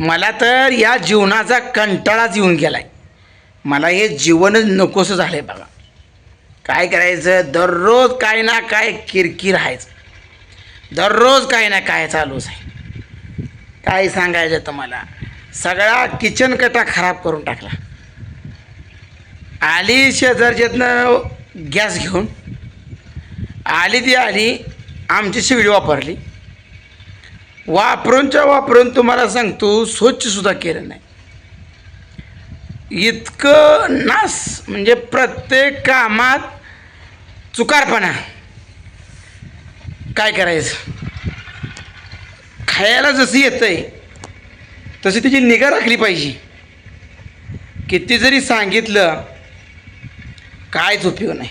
मला तर या जीवनाचा कंटाळाच येऊन गेला आहे मला हे जीवनच नकोसं झालं आहे बघा. काय करायचं? दररोज काय ना काय किरकिर राहायचं दररोज काय ना काय चालूच आहे. काय सांगायचं तुम्हाला? सगळा किचन कटा खराब करून टाकला. आली शेजारच्यातनं गॅस घेऊन. आली ती आली आमची शिगडी वापरली. वापरूनच्या वापरून तुम्हाला सांगतो स्वच्छसुद्धा केलं नाही. इतकं नास म्हणजे प्रत्येक कामात चुकारपणा. काय करायचं? खायला जसं येतं आहे तशी तिची निगा राखली पाहिजे. किती जरी सांगितलं कायच उपयोग नाही.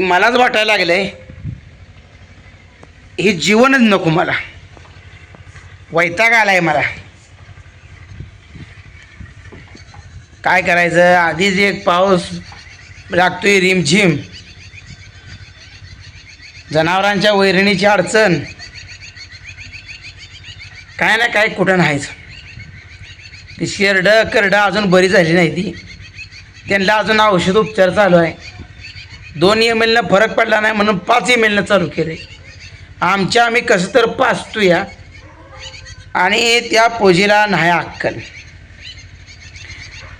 मलाच वाटायला लागलं आहे हे जीवनच नको मला. वैताग आलाय मला. काय करायचं? आधीच एक पाऊस लागतोय रिमझिम. जनावरांच्या वैरणीची अडचण. काय ना काय कुठं नाहीच. ती शेरडं करडं अजून बरी झाली नाही ती. त्यांना अजून औषध उपचार चालू आहे. दोन एम एलनं फरक पडला नाही म्हणून पाच एम एलनं चालू केलं आहे आमच्या आम्ही कसं तर पाचतो या आणि त्या पूजेला नाही अक्कल.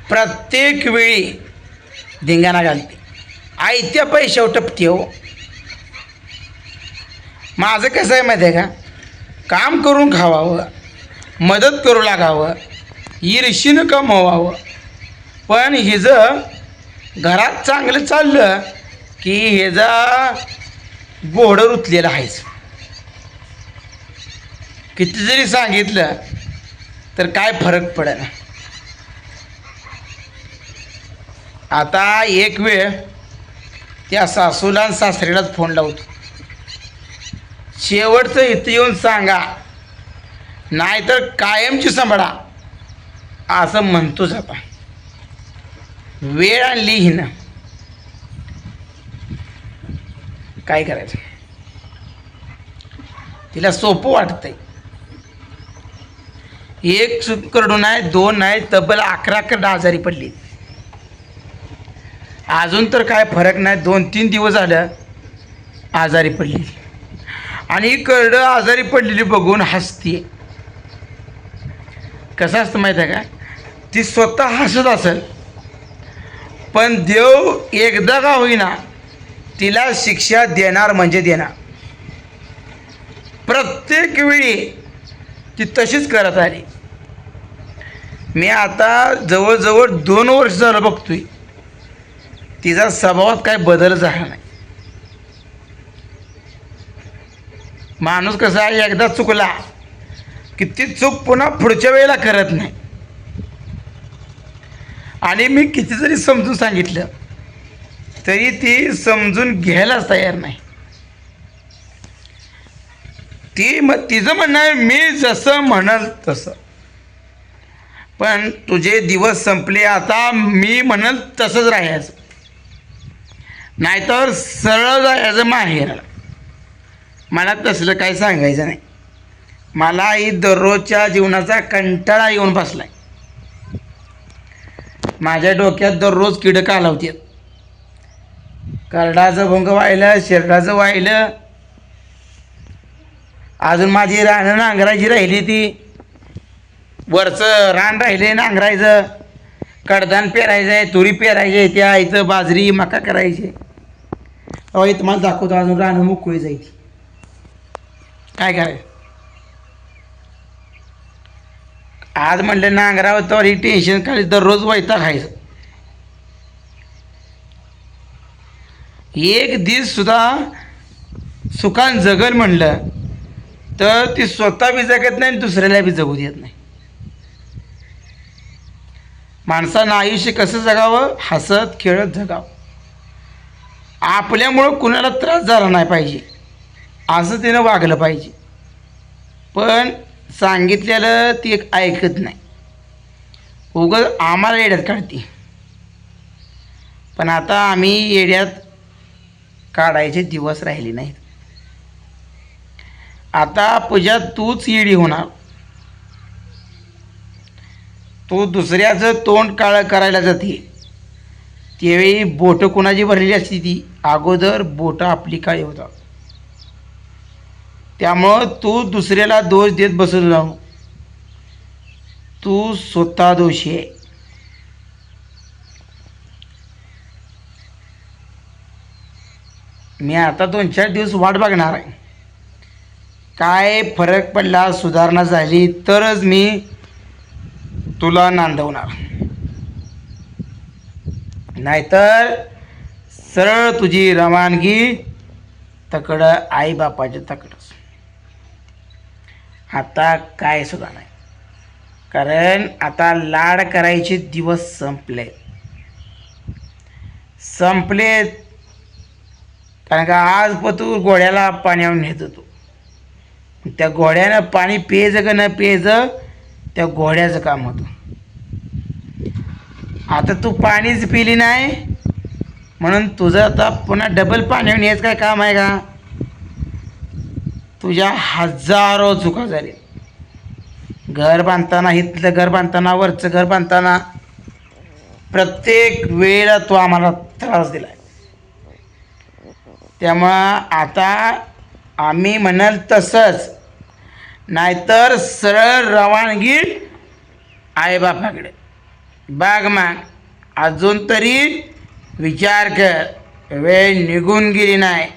प्रत्येक वेळी धिंगाणा घालते. आयत्या पैशावर टपते हो. माझं कसं आहे माहिती आहे का? काम करून खावावं मदत करू लागावं ईर्षीनं कमवावं. पण हिजं घरात चांगलं चाललं की ह्याचा घोडं रुतलेलं आहेच. किती जरी सांगितलं तर काय फरक पडेल? आता एक वेळ त्या सासूला आणि सासरीलाच फोन लावतो. शेवटचं इथं येऊन सांगा नाहीतर कायमची सांभाळा असं म्हणतोच आता. वेळ आणली हिनं. काय करायचं? तिला सोपं वाटतंय. एक चूक आहे दोन आहे तब्बल अकरा अकरा आजारी पडली. अजून तर काय फरक नाही दोन तीन दिवस झालं आजारी पडली. आणि करडं आजारी पडलेली बघून हसते. कसं असतं माहीत आहे का? ती स्वतः हसत असेल पण देव एकदा का होईना तिला शिक्षा देणार म्हणजे देणार. प्रत्येक वेळी ती तशीच करत आली मी आता जवळजवळ दोन वर्ष झालं बघतोय. तिचा स्वभावात काय बदल झाला नाही. माणूस कसा आहे एकदा चुकला की ती चूक पुन्हा पुढच्या वेळेला करत नाही. आणि मी किती जरी समजून सांगितलं तरी ती समजून घ्यायलाच तयार नाही. ती मग तिचं म्हणणं आहे मी जसं म्हणाल तसं. पण तुझे दिवस संपले आता मी म्हणत तसंच राहायचं. नाहीतर सरळ जायचं माहेराला मला तसलं काही सांगायचं नाही. मला ही दररोजच्या जीवनाचा कंटाळा येऊन बसलाय. माझ्या डोक्यात दररोज किडं कालावतात करडाचं भंग वाहिलं शेरडाचं वाहिलं. अजून माझी रानं नांगराची राहिली ती. वरचं रान राहिले नांगरायचं कडधान पेरायचं आहे तुरी पेरायचे ते त्या बाजरी मका करायची. अहो तुम्हाला मला दाखवतो अजून रानं मोकळी जायची काय करायचं? आज म्हणलं नांगरावर तर ही टेन्शन काढली दररोज वैता खायचं एक दिवस सुद्धा सुखान जगल म्हणलं तर ती स्वतः बी जगत नाही आणि दुसऱ्याला बी जगू देत नाही. माणसानं आयुष्य कसं जगावं? हसत खेळत जगावं. आपल्यामुळं कुणाला त्रास झाला नाही पाहिजे. असं तिनं वागलं पाहिजे. पण सांगितलेलं ती एक ऐकत नाही. उगं आम्हाला येड्यात काढते. पण आता आम्ही येड्यात काढायचे दिवस राहिले नाहीत. आता पूजा तूच येडी होणार. तो दुसऱ्याचं तोंड काळं करायला जाते. त्यावेळी बोटं कोणाची भरलेली असते ती? अगोदर बोटं आपली काळी होतात. त्यामुळं तू दुसऱ्याला दोष देत बसत जाऊ तू स्वतः दोषी आहे. मी आता दोन चार दिवस वाट बघणार आहे. काय फरक पडला सुधारणा झाली तरच मी तुला नांदवणार. नाहीतर सरळ तुझी रवानगी तकड आईबापाच्या तकडच. आता काय सुद्धा नाही. कारण आता लाड करायचे दिवस संपले. संपलेत कारण का आज पतूर घोड्याला पाण्यावर नेत होतो. त्या घोड्यानं पाणी पेयचं का न पेयचं त्या घोड्याचं काम होतं. आता तू पाणीच पिली नाही म्हणून तुझं आता पुन्हा डबल पाण्यावर न्यायचं काय काम आहे का? तुझ्या हजारो चुका झाली. घर बांधताना इथलं घर बांधताना वरचं घर बांधताना प्रत्येक वेळेला तू आम्हाला त्रास दिला त्यामुळं आता आम्ही म्हणाल तसंच नाहीतर सरळ रवानगी आईबापाकडे. बाग मग अजून तरी विचार कर. वेळ निघून गेली नाही.